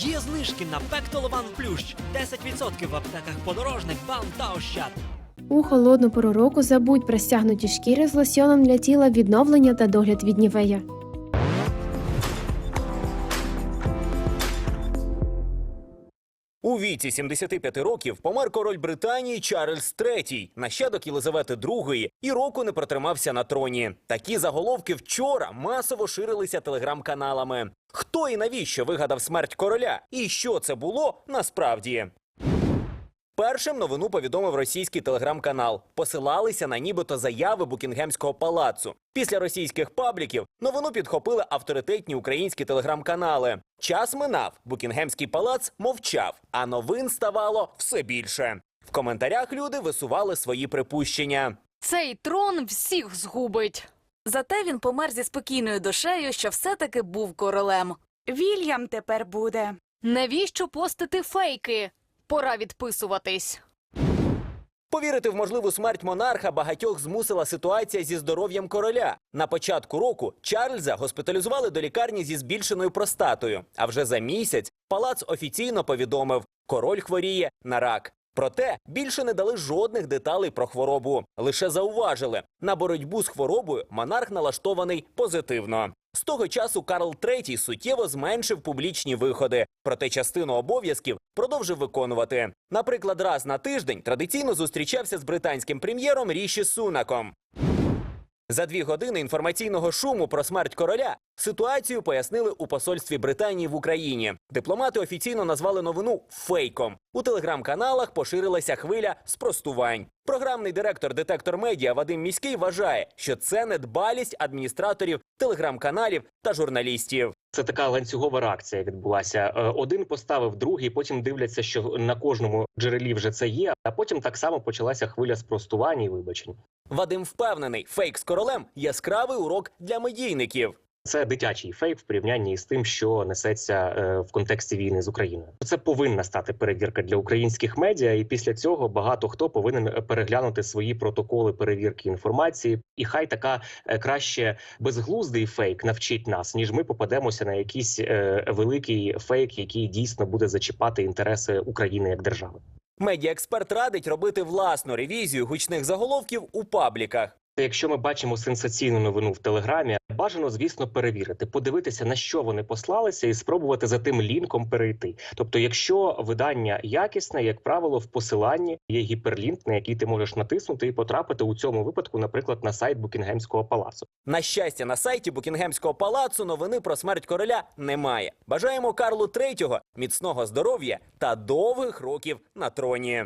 Є знижки на Пектолован Плющ. 10% в аптеках подорожник, бам та ощад. У холодну пору року забудь про стягнуті шкіри з лосьоном для тіла відновлення та догляд від нівея. У віці 75 років помер король Британії Чарльз III, нащадок Єлизавети II, і року не протримався на троні. Такі заголовки вчора масово ширилися телеграм-каналами. Хто і навіщо вигадав смерть короля? І що це було насправді? Першим новину повідомив російський телеграм-канал. Посилалися на нібито заяви Букінгемського палацу. Після російських пабліків новину підхопили авторитетні українські телеграм-канали. Час минав, Букінгемський палац мовчав, а новин ставало все більше. В коментарях люди висували свої припущення. Цей трон всіх згубить. Зате він помер зі спокійною душею, що все-таки був королем. Вільям тепер буде. Навіщо постити фейки? Пора відписуватись. Повірити в можливу смерть монарха багатьох змусила ситуація зі здоров'ям короля. На початку року Чарльза госпіталізували до лікарні зі збільшеною простатою. А вже за місяць палац офіційно повідомив, король хворіє на рак. Проте більше не дали жодних деталей про хворобу. Лише зауважили, на боротьбу з хворобою монарх налаштований позитивно. З того часу Карл III суттєво зменшив публічні виходи, проте частину обов'язків продовжив виконувати. Наприклад, раз на тиждень традиційно зустрічався з британським прем'єром Ріші Сунаком. За дві години інформаційного шуму про смерть короля ситуацію пояснили у посольстві Британії в Україні. Дипломати офіційно назвали новину фейком. У телеграм-каналах поширилася хвиля спростувань. Програмний директор детектор медіа Вадим Міський вважає, що це недбалість адміністраторів телеграм-каналів та журналістів. Це така ланцюгова реакція відбулася. Е, Один поставив другий, потім дивляться, що на кожному джерелі вже це є. А потім так само почалася хвиля спростувань і вибачень. Вадим впевнений, фейк з королем яскравий урок для медійників. Це дитячий фейк в порівнянні з тим, що несеться е, в контексті війни з Україною. Це повинна стати перевірка для українських медіа, і після цього багато хто повинен переглянути свої протоколи перевірки інформації. І хай така е, краще безглуздий фейк навчить нас, ніж ми попадемося на якийсь е, великий фейк, який дійсно буде зачіпати інтереси України як держави. Медіаексперт радить робити власну ревізію гучних заголовків у пабліках. Якщо ми бачимо сенсаційну новину в телеграмі, бажано, звісно, перевірити, подивитися на що вони послалися, і спробувати за тим лінком перейти. Тобто, якщо видання якісне, як правило, в посиланні є гіперлінк, на який ти можеш натиснути і потрапити у цьому випадку, наприклад, на сайт Букінгемського палацу. На щастя, на сайті Букінгемського палацу новини про смерть короля немає. Бажаємо Карлу III міцного здоров'я та довгих років на троні.